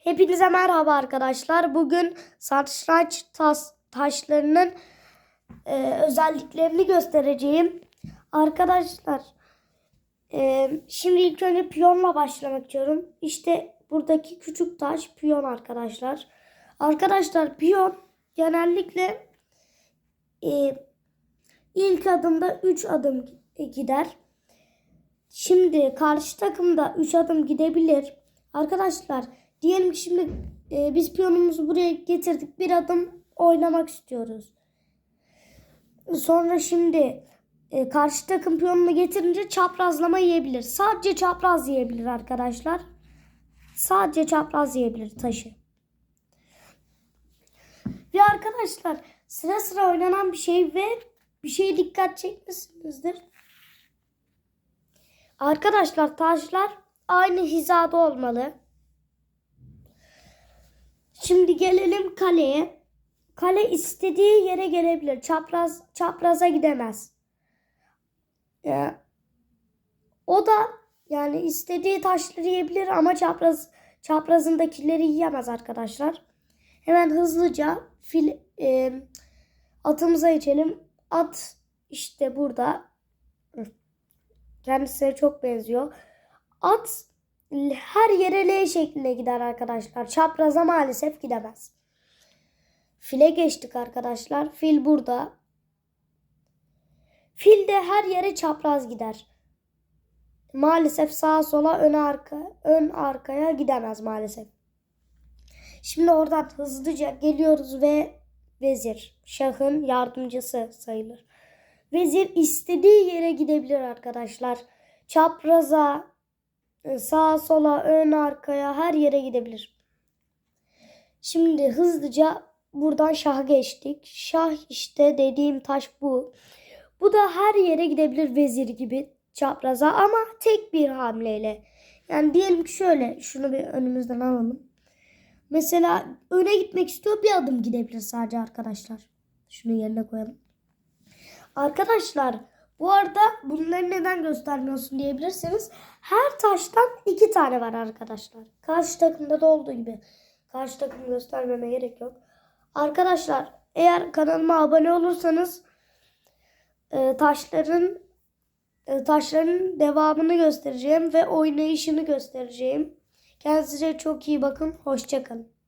Hepinize merhaba arkadaşlar. Bugün satranç tas, taşlarının e, özelliklerini göstereceğim. Arkadaşlar e, şimdi ilk önce piyonla başlamak istiyorum. İşte buradaki küçük taş piyon arkadaşlar. Arkadaşlar piyon genellikle e, ilk adımda 3 adım gider. Şimdi karşı takımda 3 adım gidebilir. Arkadaşlar diyelim ki şimdi e, biz piyonumuzu buraya getirdik. Bir adım oynamak istiyoruz. Sonra şimdi e, karşı takım piyonunu getirince çaprazlama yiyebilir. Sadece çapraz yiyebilir arkadaşlar. Sadece çapraz yiyebilir taşı. Ve arkadaşlar sıra sıra oynanan bir şey ve bir şeye dikkat çekmişsinizdir. Arkadaşlar taşlar aynı hizada olmalı. Şimdi gelelim kaleye. Kale istediği yere gelebilir. Çapraz çapraza gidemez. Ee, o da yani istediği taşları yiyebilir ama çapraz çaprazındakileri yiyemez arkadaşlar. Hemen hızlıca fil e, atımıza geçelim. At işte burada. Kendisine çok benziyor. At her yere L şeklinde gider arkadaşlar. Çapraza maalesef gidemez. File geçtik arkadaşlar. Fil burada. Fil de her yere çapraz gider. Maalesef sağa sola ön arka ön arkaya gidemez maalesef. Şimdi oradan hızlıca geliyoruz ve vezir şahın yardımcısı sayılır. Vezir istediği yere gidebilir arkadaşlar. Çapraza, sağa sola, ön arkaya her yere gidebilir. Şimdi hızlıca buradan şah geçtik. Şah işte dediğim taş bu. Bu da her yere gidebilir vezir gibi çapraza ama tek bir hamleyle. Yani diyelim ki şöyle şunu bir önümüzden alalım. Mesela öne gitmek istiyor bir adım gidebilir sadece arkadaşlar. Şunu yerine koyalım. Arkadaşlar bu arada bunları neden göstermiyorsun diyebilirsiniz. Her taştan iki tane var arkadaşlar. Karşı takımda da olduğu gibi. Karşı takımı göstermeme gerek yok. Arkadaşlar eğer kanalıma abone olursanız e, taşların e, taşların devamını göstereceğim ve oynayışını göstereceğim. Kendinize çok iyi bakın. Hoşçakalın.